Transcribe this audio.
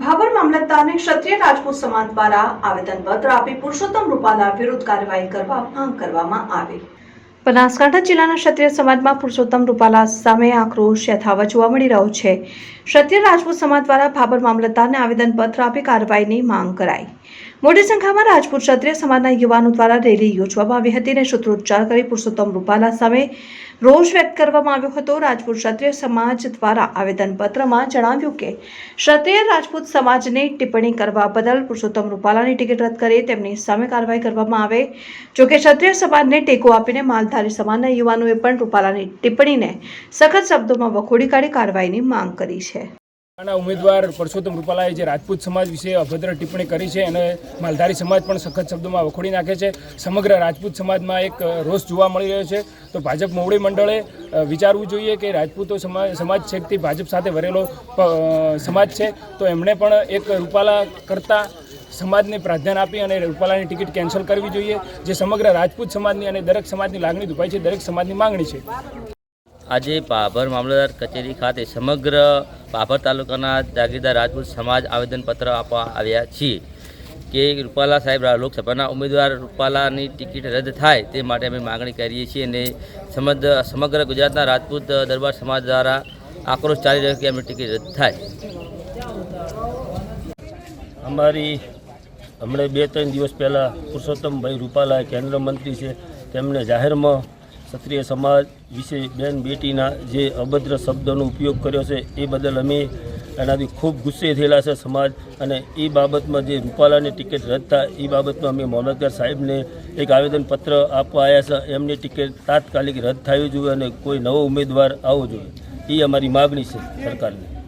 ભાભર મામલતદારને ક્ષત્રિય રાજપૂત સમાજ દ્વારા આવેદનપત્ર આપી પુરુષોત્તમ રૂપાલા વિરુદ્ધ કાર્યવાહી કરવા માંગ કરવામાં આવી. બનાસકાંઠા જિલ્લાના ક્ષત્રિય સમાજમાં પુરુષોત્તમ રૂપાલા સામે આક્રોશ યથાવત જોવા મળી રહ્યો છે. ક્ષત્રિય રાજપૂત સમાજ દ્વારા ભાબર મામલતદારને આવેદનપત્ર આપી કાર્યવાહીની માંગ કરાઈ. મોટી સંખ્યામાં રાજપૂત ક્ષત્રિય સમાજના યુવાનો દ્વારા રેલી યોજવામાં આવી હતી અને સૂત્રોચ્ચાર કરી પુરુષોત્તમ રૂપાલા સામે રોષ વ્યક્ત કરવામાં આવ્યો હતો. રાજપૂત ક્ષત્રિય સમાજ દ્વારા આવેદનપત્રમાં જણાવ્યું કે, ક્ષત્રિય રાજપૂત સમાજને ટિપ્પણી કરવા બદલ પુરુષોત્તમ રૂપાલાની ટિકિટ રદ કરી. તેમની સામે કાર્યવાહી કરવામાં આવે. જોકે ક્ષત્રિય સમાજને ટેકો આપીને માલધારી સમાજના યુવાનોએ પણ રૂપાલાની ટિપ્પણીને સખત શબ્દોમાં વખોડી કાઢી કાર્યવાહીની માંગ કરી છે. ના ઉમેદવાર પરસોત્તમ રૂપાલાએ જે રાજપૂત સમાજ વિશે અભદ્ર ટિપ્પણી કરી છે અને માલધારી સમાજ પણ સખત શબ્દોમાં વખોડી નાખે છે, સમગ્ર રાજપૂત સમાજમાં એક રોષ જોવા મળી રહ્યો છે. તો ભાજપ મોવડી મંડળે વિચારવું જોઈએ કે રાજપૂતો સમાજ સમાજ છેકથી ભાજપ સાથે વરેલો સમાજ છે. તો એમણે પણ એક રૂપાલા કરતાં સમાજને પ્રાધાન્ય આપી અને રૂપાલાની ટિકિટ કેન્સલ કરવી જોઈએ, જે સમગ્ર રાજપૂત સમાજની અને દરેક સમાજની લાગણી દુભાઈ છે, દરેક સમાજની માંગણી છે. આજે ભાભર મામલતદાર કચેરી ખાતે સમગ્ર ભાભર તાલુકાના જાગીરદાર રાજપૂત સમાજ આવેદનપત્ર આપવા આવ્યા છીએ કે રૂપાલા સાહેબ લોકસભાના ઉમેદવાર રૂપાલાની ટિકિટ રદ થાય તે માટે અમે માગણી કરીએ છીએ અને સમગ્ર સમગ્ર ગુજરાતના રાજપૂત દરબાર સમાજ દ્વારા આક્રોશ ચાલી રહ્યો કે એમની ટિકિટ રદ થાય. અમારી હમણાં બે ત્રણ દિવસ પહેલાં પુરુષોત્તમભાઈ રૂપાલા કેન્દ્ર મંત્રી છે. તેમણે જાહેરમાં ક્ષત્રિય સમાજ વિશે બેન બેટીના જે અભદ્ર શબ્દોનો ઉપયોગ કર્યો છે, એ બદલ અમે એનાથી ખૂબ ગુસ્સે થયેલા છે સમાજ. અને એ બાબતમાં જે રૂપાલાની ટિકિટ રદ થાય, એ બાબતમાં અમે મોનતગર સાહેબને એક આવેદનપત્ર આપવા આવ્યા છે. એમની ટિકિટ તાત્કાલિક રદ થવી જોઈએ અને કોઈ નવો ઉમેદવાર આવવો જોઈએ. એ અમારી માગણી છે સરકારની.